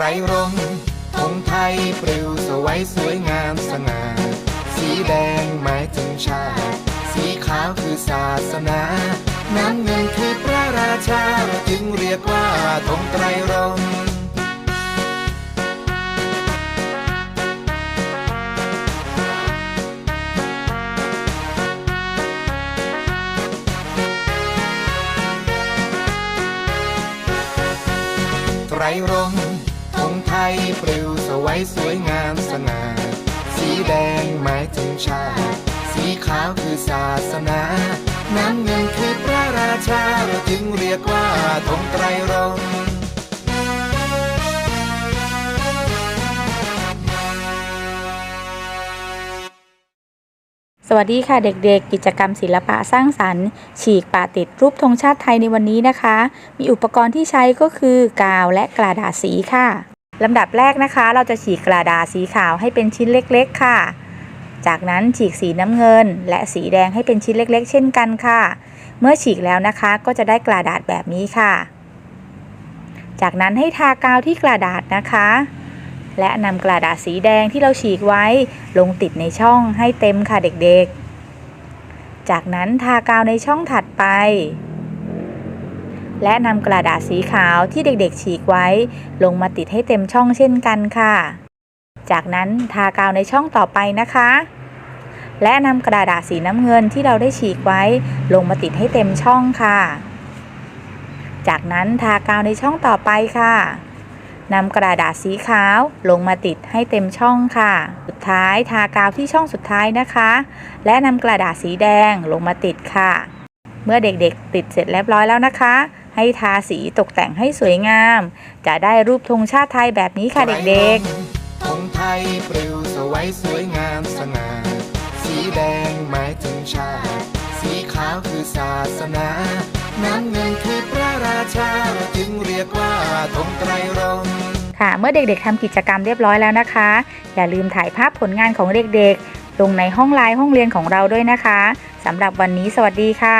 ไรรงธงไทยปลิวสวยสวยงามสง่า สีแดงหมายถึงชาติ สีขาวคือศาสนา น้ำเงินคือพระราชา จึงเรียกว่าธงไตรรงไตรรง ยปลิวสวยสวยงามสง่าสีแดงหมายถึงชาติสีขาวคือศาสนา น้ำเงินคือพระราชาเราจึงเรียกว่าธงไตรรงค์สวัสดีค่ะเด็กๆ กิจกรรมศิลปะสร้างสรรค์ ฉีกปะติดรูปธงชาติไทยในวันนี้นะคะ มีอุปกรณ์ที่ใช้ก็คือกาวและกระดาษสีค่ะ ลำดับแรกนะคะ เราจะฉีกกระดาษสีขาวให้เป็นชิ้นเล็กๆค่ะ จากนั้นฉีกสีน้ำเงิน และสีแดงให้เป็นชิ้นเล็กๆ เช่นกันค่ะ เมื่อฉีกแล้วนะคะก็จะได้กระดาษแบบนี้ค่ะ จากนั้นให้ทากาวที่กระดาษนะคะ และนำกระดาษสีแดงที่เราฉีกไว้ ลงติดในช่องให้เต็มค่ะเด็กๆ จากนั้นทากาวในช่องถัดไป และนำกระดาษสีขาวที่เด็กๆ ฉีกไว้ ลงมาติดให้เต็มช่องเช่นกันค่ะ จากนั้นทากาวในช่องต่อไปนะคะ และนำกระดาษสีน้ำเงินที่เราได้ฉีกไว้ ลงมาติดให้เต็มช่องค่ะ จากนั้นทากาวในช่องต่อไปค่ะนำกระดาษสีขาวลงมาติดให้เต็มช่องค่ะ สุดท้ายทากาวที่ช่องสุดท้ายนะคะ และนำกระดาษสีแดงลงมาติดค่ะ เมื่อเด็กๆ ติดเสร็จเรียบร้อยแล้วนะคะ ให้ทาสีตกแต่งให้สวยงาม จะได้รูปธงชาติไทยแบบนี้ค่ะเด็กๆธงไทยปลิวสวยสวยงามสง่าสีแดงหมายถึงชาติสีขาวคือศาสนาน้ำเงินคือพระราชาเราจึงเรียกว่าธงไตรรงค์ค่ะ เมื่อเด็กๆทำกิจกรรมเรียบร้อยแล้วนะคะ อย่าลืมถ่ายภาพผลงานของเด็กๆ ลงในห้องไลน์ห้องเรียนของเราด้วยนะคะสำหรับวันนี้สวัสดีค่ะ